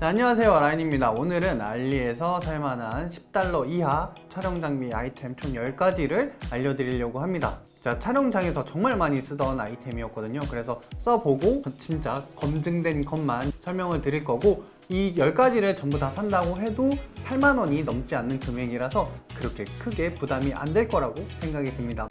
자, 안녕하세요. 라인입니다. 오늘은 알리에서 살만한 10달러 이하 촬영 장비 아이템 총 10가지를 알려드리려고 합니다. 자, 촬영장에서 정말 많이 쓰던 아이템이었거든요. 그래서 써보고 진짜 검증된 것만 설명을 드릴 거고 이 10가지를 전부 다 산다고 해도 8만 원이 넘지 않는 금액이라서 그렇게 크게 부담이 안 될 거라고 생각이 듭니다.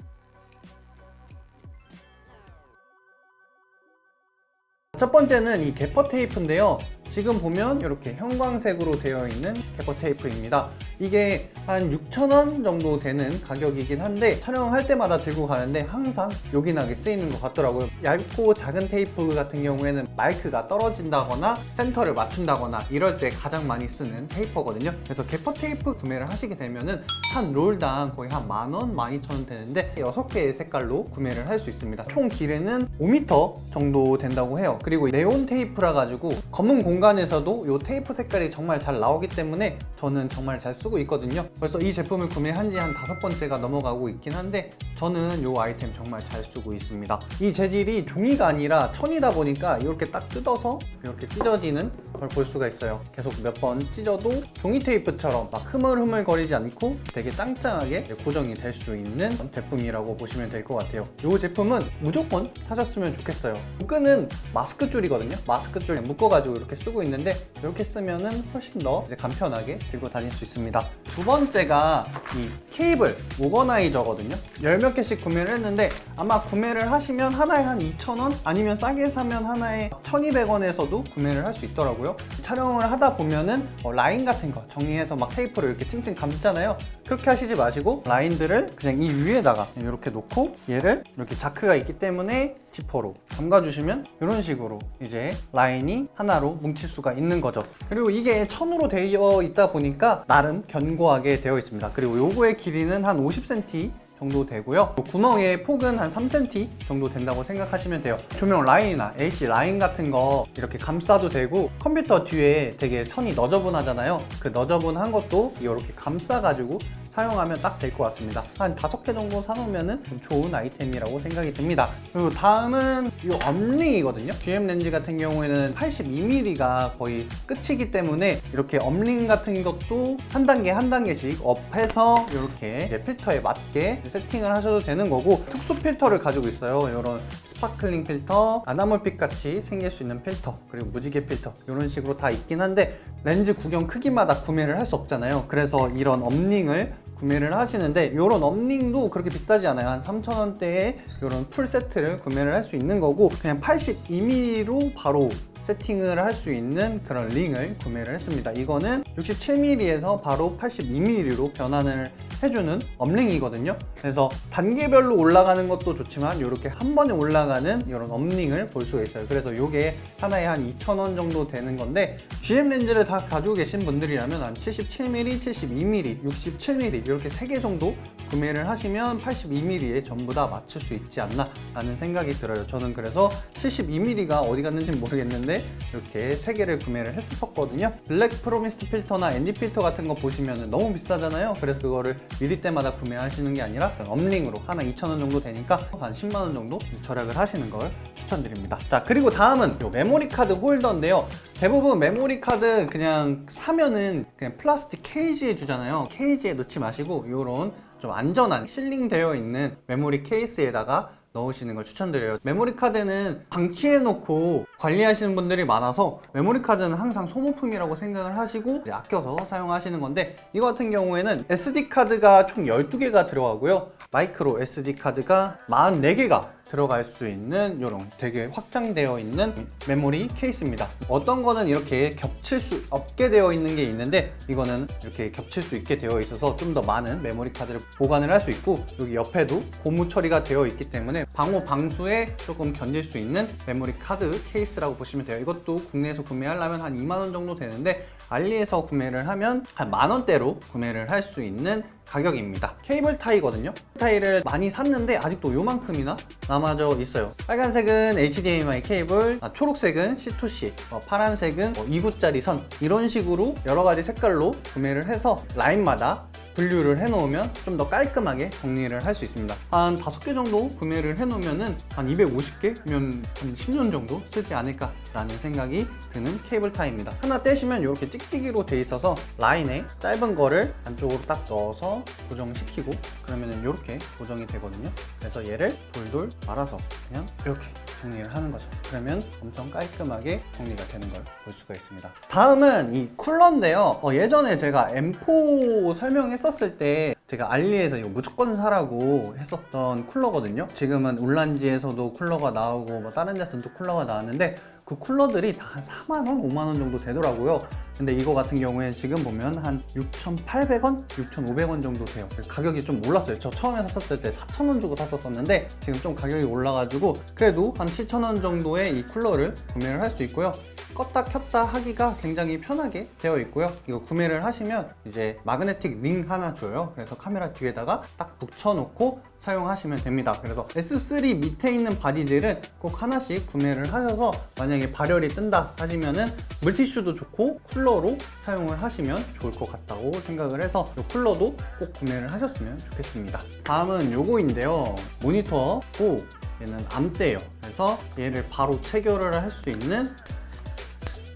첫 번째는 이 개퍼 테이프인데요. 지금 보면 이렇게 형광색으로 되어 있는 개퍼 테이프입니다. 이게 한 6,000원 정도 되는 가격이긴 한데 촬영할 때마다 들고 가는데 항상 요긴하게 쓰이는 것 같더라고요. 얇고 작은 테이프 같은 경우에는 마이크가 떨어진다거나 센터를 맞춘다거나 이럴 때 가장 많이 쓰는 테이퍼거든요. 그래서 개퍼 테이프 구매를 하시게 되면은 한 롤당 거의 한 만 원, 만 이천 원 되는데 6개의 색깔로 구매를 할 수 있습니다. 총 길이는 5m 정도 된다고 해요. 그리고 네온 테이프라 가지고 검은 공 간에서도 이 테이프 색깔이 정말 잘 나오기 때문에 저는 정말 잘 쓰고 있거든요. 그래서 이 제품을 구매한 지 한 다섯 번째가 넘어가고 있긴 한데 저는 이 아이템 정말 잘 쓰고 있습니다. 이 재질이 종이가 아니라 천이다 보니까 이렇게 딱 뜯어서 이렇게 찢어지는 걸 볼 수가 있어요. 계속 몇 번 찢어도 종이 테이프처럼 막 흐물흐물 거리지 않고 되게 짱짱하게 고정이 될 수 있는 제품이라고 보시면 될 것 같아요. 이 제품은 무조건 사셨으면 좋겠어요. 끈은 마스크 줄이거든요. 마스크 줄 묶어가지고 이렇게 쓰고 있는데 이렇게 쓰면은 훨씬 더 간편하게 들고 다닐 수 있습니다. 두 번째가 이 케이블 오거나이저거든요. 열 몇 개씩 구매를 했는데 아마 구매를 하시면 하나에 한 2,000원 아니면 싸게 사면 하나에 1,200원에서도 구매를 할 수 있더라고요. 촬영을 하다 보면은 어, 라인 같은 거 정리해서 막 테이프를 이렇게 찡찡 감잖아요. 그렇게 하시지 마시고 라인들을 그냥 이 위에다가 이렇게 놓고 얘를 이렇게 자크가 있기 때문에 지퍼로 감가주시면 이런 식으로 이제 라인이 하나로 뭉칠 수가 있는 거죠. 그리고 이게 천으로 되어 있다 보니까 나름 견고하게 되어 있습니다. 그리고 요거의 길이는 한 50cm 정도 되고요. 구멍의 폭은 한 3cm 정도 된다고 생각하시면 돼요. 조명 라인이나 AC 라인 같은 거 이렇게 감싸도 되고 컴퓨터 뒤에 되게 선이 너저분하잖아요. 그 너저분한 것도 이렇게 감싸가지고 사용하면 딱 될 것 같습니다. 한 다섯 개 정도 사놓으면 좀 좋은 아이템이라고 생각이 듭니다. 그리고 다음은 이 업링이거든요. GM 렌즈 같은 경우에는 82mm가 거의 끝이기 때문에 이렇게 업링 같은 것도 한 단계 한 단계씩 업해서 이렇게 필터에 맞게 세팅을 하셔도 되는 거고 특수 필터를 가지고 있어요. 이런 스파클링 필터, 아나몰빛 같이 생길 수 있는 필터, 그리고 무지개 필터 이런 식으로 다 있긴 한데 렌즈 구경 크기마다 구매를 할 수 없잖아요. 그래서 이런 업링을 구매를 하시는데 이런 업링도 그렇게 비싸지 않아요. 한 3,000원대에 이런 풀 세트를 구매를 할 수 있는 거고 그냥 82mm로 바로 세팅을 할 수 있는 그런 링을 구매를 했습니다. 이거는 67mm에서 바로 82mm로 변환을 해주는 업링이거든요. 그래서 단계별로 올라가는 것도 좋지만 이렇게 한 번에 올라가는 이런 업링을 볼 수가 있어요. 그래서 이게 하나에 한 2,000원 정도 되는 건데 GM 렌즈를 다 가지고 계신 분들이라면 한 77mm, 72mm, 67mm 이렇게 3개 정도 구매를 하시면 82mm에 전부 다 맞출 수 있지 않나 라는 생각이 들어요. 저는 그래서 72mm가 어디 갔는지 모르겠는데 이렇게 3개를 구매를 했었거든요. 블랙 프로미스트 필터나 ND 필터 같은 거 보시면 너무 비싸잖아요. 그래서 그거를 미리 때마다 구매하시는 게 아니라 업링으로 하나 2,000원 정도 되니까 한 10만원 정도 절약을 하시는 걸 추천드립니다. 자, 그리고 다음은 요 메모리 카드 홀더인데요. 대부분 메모리 카드 그냥 사면은 그냥 플라스틱 케이지에 주잖아요. 케이지에 넣지 마시고 요런 좀 안전한 실링되어 있는 메모리 케이스에다가 넣으시는 걸 추천드려요. 메모리 카드는 방치해 놓고 관리하시는 분들이 많아서 메모리 카드는 항상 소모품이라고 생각을 하시고 아껴서 사용하시는 건데 이거 같은 경우에는 SD 카드가 총 12개가 들어가고요. 마이크로 SD 카드가 44개가 들어갈 수 있는 이런 되게 확장되어 있는 메모리 케이스입니다. 어떤 거는 이렇게 겹칠 수 없게 되어 있는 게 있는데 이거는 이렇게 겹칠 수 있게 되어 있어서 좀 더 많은 메모리 카드를 보관을 할 수 있고 여기 옆에도 고무 처리가 되어 있기 때문에 방호 방수에 조금 견딜 수 있는 메모리 카드 케이스라고 보시면 돼요. 이것도 국내에서 구매하려면 한 2만 원 정도 되는데 알리에서 구매를 하면 한 만 원대로 구매를 할 수 있는 가격입니다. 케이블 타이거든요. 타이를 많이 샀는데 아직도 요만큼이나 남아져 있어요. 빨간색은 HDMI 케이블, 아, 초록색은 C2C, 어, 파란색은 2구짜리 선 이런 식으로 여러 가지 색깔로 구매를 해서 라인마다 분류를 해놓으면 좀 더 깔끔하게 정리를 할 수 있습니다. 한 5개 정도 구매를 해놓으면은 한 250개면 한 10년 정도 쓰지 않을까라는 생각이 드는 케이블 타입입니다. 하나 떼시면 이렇게 찍찍이로 돼 있어서 라인에 짧은 거를 안쪽으로 딱 넣어서 고정시키고 그러면은 이렇게 고정이 되거든요. 그래서 얘를 돌돌 말아서 그냥 이렇게 정리를 하는 거죠. 그러면 엄청 깔끔하게 정리가 되는 걸 볼 수가 있습니다. 다음은 이 쿨러인데요. 어, 예전에 제가 M4 설명했었 을 때 제가 알리에서 이거 무조건 사라고 했었던 쿨러거든요. 지금은 울란지에서도 쿨러가 나오고 뭐 다른 데서도 쿨러가 나왔는데 그 쿨러들이 다 한 4만원, 5만원 정도 되더라고요. 근데 이거 같은 경우에 지금 보면 한 6,800원, 6,500원 정도 돼요. 가격이 좀 올랐어요. 저 처음에 샀었을 때 4,000원 주고 샀었었는데 지금 좀 가격이 올라가지고 그래도 한 7,000원 정도의 이 쿨러를 구매를 할 수 있고요. 껐다 켰다 하기가 굉장히 편하게 되어 있고요. 이거 구매를 하시면 이제 마그네틱 링 하나 줘요. 그래서 카메라 뒤에다가 딱 붙여놓고 사용하시면 됩니다. 그래서 S3 밑에 있는 바디들은 꼭 하나씩 구매를 하셔서 만약에 발열이 뜬다 하시면은 물티슈도 좋고 쿨러로 사용을 하시면 좋을 것 같다고 생각을 해서 이 쿨러도 꼭 구매를 하셨으면 좋겠습니다. 다음은 요거인데요. 모니터고 얘는 암대예요. 그래서 얘를 바로 체결을 할 수 있는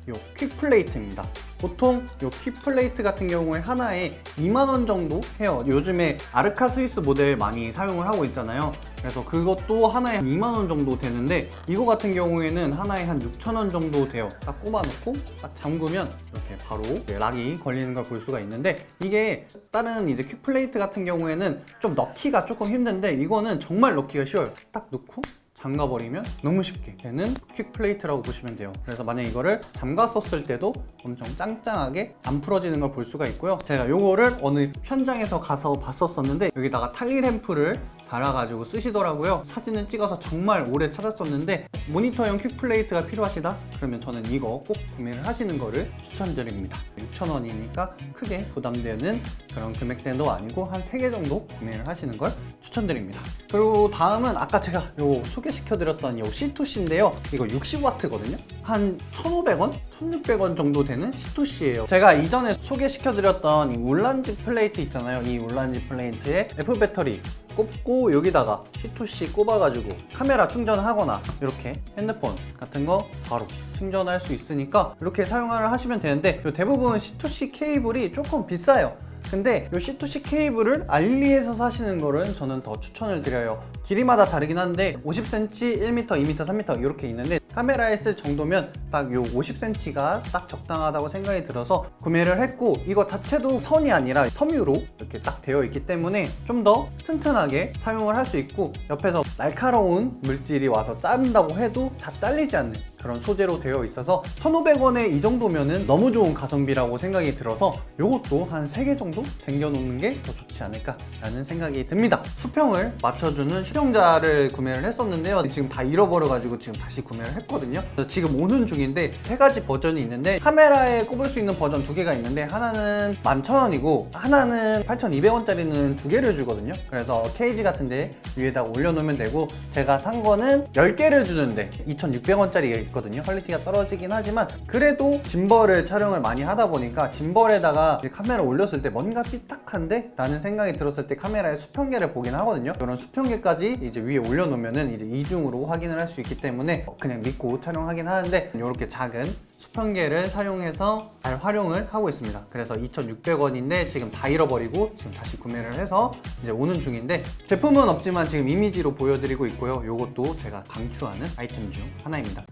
요 퀵플레이트입니다. 보통 요 퀵플레이트 같은 경우에 하나에 2만원 정도 해요. 요즘에 아르카 스위스 모델 많이 사용을 하고 있잖아요. 그래서 그것도 하나에 2만원 정도 되는데 이거 같은 경우에는 하나에 한 6천원 정도 돼요. 딱 꼽아놓고 딱 잠그면 이렇게 바로 락이 걸리는 걸 볼 수가 있는데 이게 다른 이제 퀵플레이트 같은 경우에는 좀 넣기가 조금 힘든데 이거는 정말 넣기가 쉬워요. 딱 넣고 잠가버리면 너무 쉽게 되는 퀵 플레이트라고 보시면 돼요. 그래서 만약 이거를 잠갔었을 때도 엄청 짱짱하게 안 풀어지는 걸 볼 수가 있고요. 제가 이거를 어느 현장에서 가서 봤었었는데 여기다가 탈리 램프를 달아가지고 쓰시더라고요. 사진을 찍어서 정말 오래 찾았었는데 모니터용 퀵 플레이트가 필요하시다? 그러면 저는 이거 꼭 구매를 하시는 거를 추천드립니다. 6,000원이니까 크게 부담되는 그런 금액대도 아니고 한 3개 정도 구매를 하시는 걸 추천드립니다. 그리고 다음은 아까 제가 요 소개시켜드렸던 요 C2C인데요. 이거 60W거든요. 한 1,500원? 1,600원 정도 되는 C2C예요. 제가 이전에 소개시켜드렸던 이 울란지 플레이트 있잖아요. 이 울란지 플레이트에 F 배터리 꼽고 여기다가 C2C 꼽아가지고 카메라 충전하거나 이렇게 핸드폰 같은 거 바로 충전할 수 있으니까 이렇게 사용을 하시면 되는데 요 대부분 C2C 케이블이 조금 비싸요. 근데 이 C2C 케이블을 알리에서 사시는 거는 저는 더 추천을 드려요. 길이마다 다르긴 한데 50cm, 1m, 2m, 3m 이렇게 있는데 카메라에 쓸 정도면 딱 요 50cm가 딱 적당하다고 생각이 들어서 구매를 했고 이거 자체도 선이 아니라 섬유로 이렇게 딱 되어 있기 때문에 좀 더 튼튼하게 사용을 할 수 있고 옆에서 날카로운 물질이 와서 자른다고 해도 잘 잘리지 않는 그런 소재로 되어 있어서 1,500원에 이 정도면은 너무 좋은 가성비라고 생각이 들어서 이것도 한 3개 정도 챙겨놓는 게 더 좋지 않을까라는 생각이 듭니다. 수평을 맞춰주는 수평자를 구매를 했었는데요. 지금 다 잃어버려가지고 지금 다시 구매를 했거든요. 지금 오는 중인데 세 가지 버전이 있는데 카메라에 꼽을 수 있는 버전 두 개가 있는데 하나는 11,000원이고 하나는 8,200원짜리는 두 개를 주거든요. 그래서 케이지 같은데 위에다가 올려놓으면 되고 제가 산 거는 10개를 주는데 2,600원짜리가 있거든요. 퀄리티가 떨어지긴 하지만 그래도 짐벌을 촬영을 많이 하다 보니까 짐벌에다가 카메라 올렸을 때 뭔가 삐딱한데? 라는 생각이 들었을 때 카메라의 수평계를 보긴 하거든요. 이런 수평계까지 이제 위에 올려놓으면은 이제 이중으로 확인을 할 수 있기 때문에 그냥 믿고 촬영하긴 하는데 이렇게 작은 수평계를 사용해서 잘 활용을 하고 있습니다. 그래서 2,600원인데 지금 다 잃어버리고 지금 다시 구매를 해서 이제 오는 중인데 제품은 없지만 지금 이미지로 보여드리고 있고요. 이것도 제가 강추하는 아이템 중 하나입니다.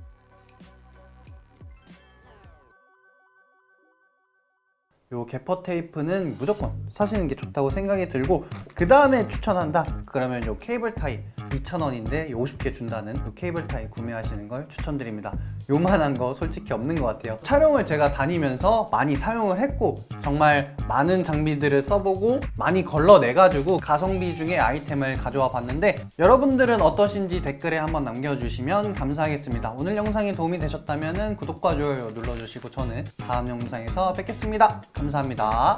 요 개퍼 테이프는 무조건 사시는 게 좋다고 생각이 들고 그 다음에 추천한다. 그러면 요 케이블 타이 2,000원인데 50개 준다는 요 케이블 타이 구매하시는 걸 추천드립니다. 요만한 거 솔직히 없는 것 같아요. 촬영을 제가 다니면서 많이 사용을 했고 정말 많은 장비들을 써보고 많이 걸러내가지고 가성비 중에 아이템을 가져와 봤는데 여러분들은 어떠신지 댓글에 한번 남겨주시면 감사하겠습니다. 오늘 영상이 도움이 되셨다면 구독과 좋아요 눌러주시고 저는 다음 영상에서 뵙겠습니다. 감사합니다